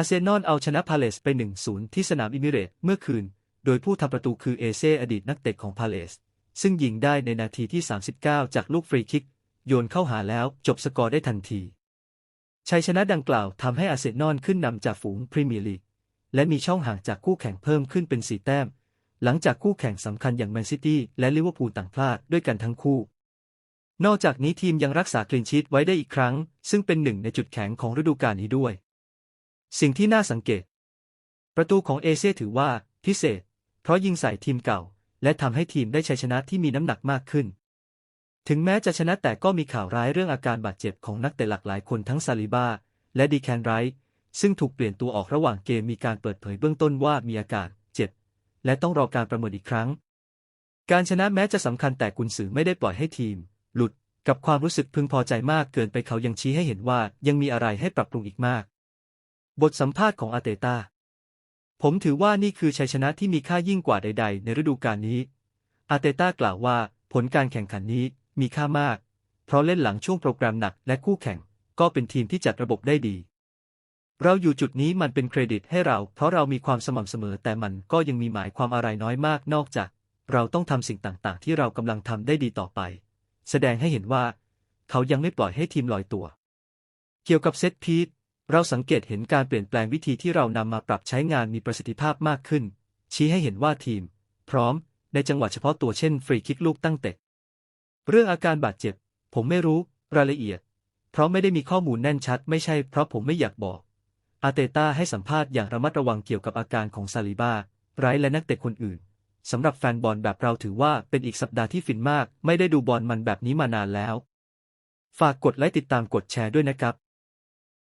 อาเซนอลเอาชนะพาเลสไป 1-0 ที่สนามอิมิเรตส์เมื่อคืน โดยผู้ทำประตูคือเอเซอดีตนักเตะของพาเลส ซึ่งยิงได้ในนาทีที่ 39 จากลูกฟรีคิก โยนเข้าหาแล้วจบสกอร์ได้ทันที ชัยชนะดังกล่าวทำให้อาเซนอลขึ้นนำจากฝูงพรีเมียร์ลีก และมีช่องห่างจากคู่แข่งเพิ่มขึ้นเป็น 4 แต้ม หลังจากคู่แข่งสำคัญอย่างแมนซิตี้และลิเวอร์พูลต่างพลาดด้วยกันทั้งคู่ นอกจากนี้ทีมยังรักษาคลีนชีตไว้ได้อีกครั้ง ซึ่งเป็นหนึ่งในจุดแข็งของฤดูกาลนี้ด้วย สิ่งที่น่าสังเกต ประตูของเอเซ่ถือว่าพิเศษ เพราะยิงใส่ทีมเก่า และทำให้ทีมได้ชัยชนะที่มีน้ำหนักมากขึ้น ถึงแม้จะชนะแต่ก็มีข่าวร้ายเรื่องอาการบาดเจ็บของนักเตะหลากหลายคนทั้งซาลิบาและดีแคนไรท์ซึ่งถูกเปลี่ยนตัวออกระหว่างเกมมีการเปิดเผยเบื้องต้นว่ามีอาการเจ็บ และต้องรอการประเมินอีกครั้ง การชนะแม้จะสำคัญแต่กุนซือไม่ได้ปล่อยให้ทีม หลุดกับความรู้สึกพึงพอใจมากเกินไปเขายังชี้ให้เห็นว่ายังมีอะไรให้ปรับปรุงอีกมาก บทสัมภาษณ์ของอาเตตา ผมถือว่านี่คือชัยชนะที่มีค่ายิ่งกว่าใด ๆ ในฤดูกาลนี้ อาเตตากล่าวว่าผลการแข่งขันนี้มีค่ามาก เพราะเล่นหลังช่วงโปรแกรมหนักและคู่แข่ง ก็เป็นทีมที่จัดระบบได้ดี เราอยู่จุดนี้มันเป็นเครดิตให้เรา เพราะเรามีความสม่ำเสมอ แต่มันก็ยังมีหมายความอะไรน้อยมากนอกจาก เราต้องทำสิ่งต่างๆ ที่เรากำลังทำได้ดีต่อไป แสดงให้เห็นว่า เขายังไม่ปล่อยให้ทีมลอยตัว เกี่ยวกับเซตพีท เราสังเกตเห็นการเปลี่ยนแปลงวิธีที่เรานำมาปรับใช้งานมีประสิทธิภาพมากขึ้น ชี้ให้เห็นว่าทีม พร้อม ในจังหวะเฉพาะตัวเช่น ฟรีคิกลูกตั้งเตะ เรื่องอาการบาดเจ็บ ผมไม่รู้ รายละเอียด เพราะไม่ได้มีข้อมูลแน่นชัด ไม่ใช่เพราะผมไม่อยากบอก อาเตต้าให้สัมภาษณ์อย่างระมัดระวังเกี่ยวกับอาการของซาลิบาไรและนักเตะคนอื่นสำหรับแฟนบอลแบบเราถือว่าเป็นอีกสัปดาห์ที่ฟินมาก ไม่ได้ดูบอลมันแบบนี้มานานแล้ว ฝากกดไลค์ติดตามกดแชร์ด้วยนะครับ